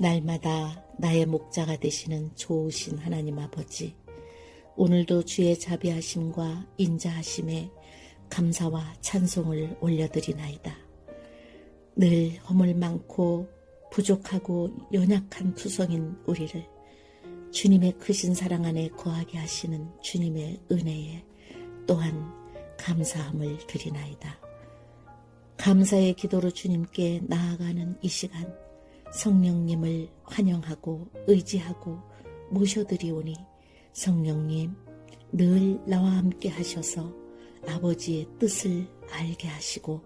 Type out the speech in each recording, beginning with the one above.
날마다 나의 목자가 되시는 좋으신 하나님 아버지, 오늘도 주의 자비하심과 인자하심에 감사와 찬송을 올려드리나이다. 늘 허물 많고 부족하고 연약한 투성인 우리를 주님의 크신 사랑 안에 거하게 하시는 주님의 은혜에 또한 감사함을 드리나이다. 감사의 기도로 주님께 나아가는 이 시간 성령님을 환영하고 의지하고 모셔드리오니 성령님 늘 나와 함께 하셔서 아버지의 뜻을 알게 하시고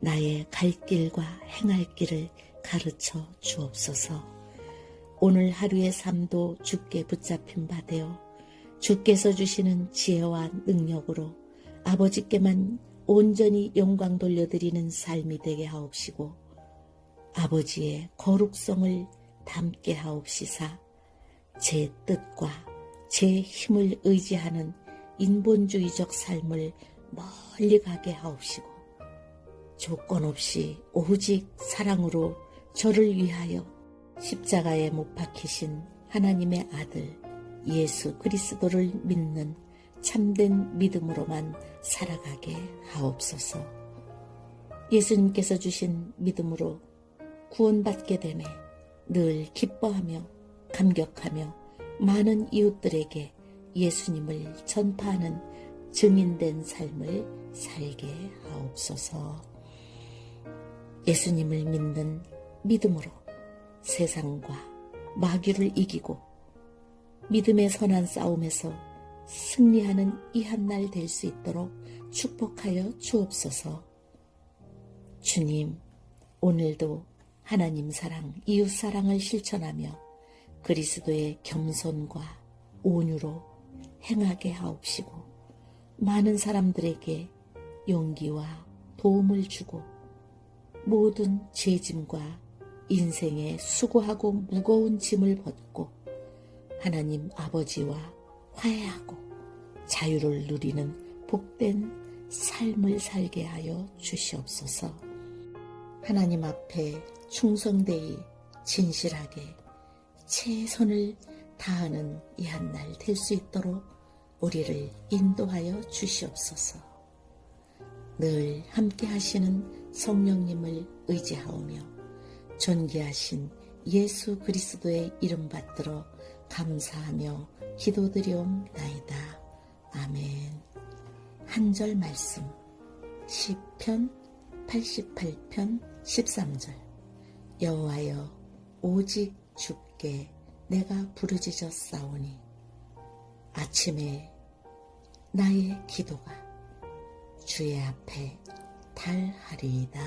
나의 갈 길과 행할 길을 가르쳐 주옵소서. 오늘 하루의 삶도 주께 붙잡힌 바 되어 주께서 주시는 지혜와 능력으로 아버지께만 온전히 영광 돌려드리는 삶이 되게 하옵시고 아버지의 거룩성을 담게 하옵시사 제 뜻과 제 힘을 의지하는 인본주의적 삶을 멀리 가게 하옵시고 조건 없이 오직 사랑으로 저를 위하여 십자가에 못 박히신 하나님의 아들 예수 그리스도를 믿는 참된 믿음으로만 살아가게 하옵소서. 예수님께서 주신 믿음으로 구원받게 되매 늘 기뻐하며 감격하며 많은 이웃들에게 예수님을 전파하는 증인된 삶을 살게 하옵소서. 예수님을 믿는 믿음으로 세상과 마귀를 이기고 믿음의 선한 싸움에서 승리하는 이 한 날 될 수 있도록 축복하여 주옵소서. 주님, 오늘도 하나님 사랑, 이웃 사랑을 실천하며 그리스도의 겸손과 온유로 행하게 하옵시고 많은 사람들에게 용기와 도움을 주고 모든 죄짐과 인생의 수고하고 무거운 짐을 벗고 하나님 아버지와 화해하고 자유를 누리는 복된 삶을 살게 하여 주시옵소서. 하나님 앞에 충성되이 진실하게 최선을 다하는 이 한 날 될 수 있도록 우리를 인도하여 주시옵소서. 늘 함께 하시는 성령님을 의지하오며 존귀하신 예수 그리스도의 이름 받들어 감사하며 기도드리옵나이다. 아멘. 한절 말씀 시편 88편 13절 여호와여 오직 주께 내가 부르짖었사오니 아침에 나의 기도가 주의 앞에 달하리이다.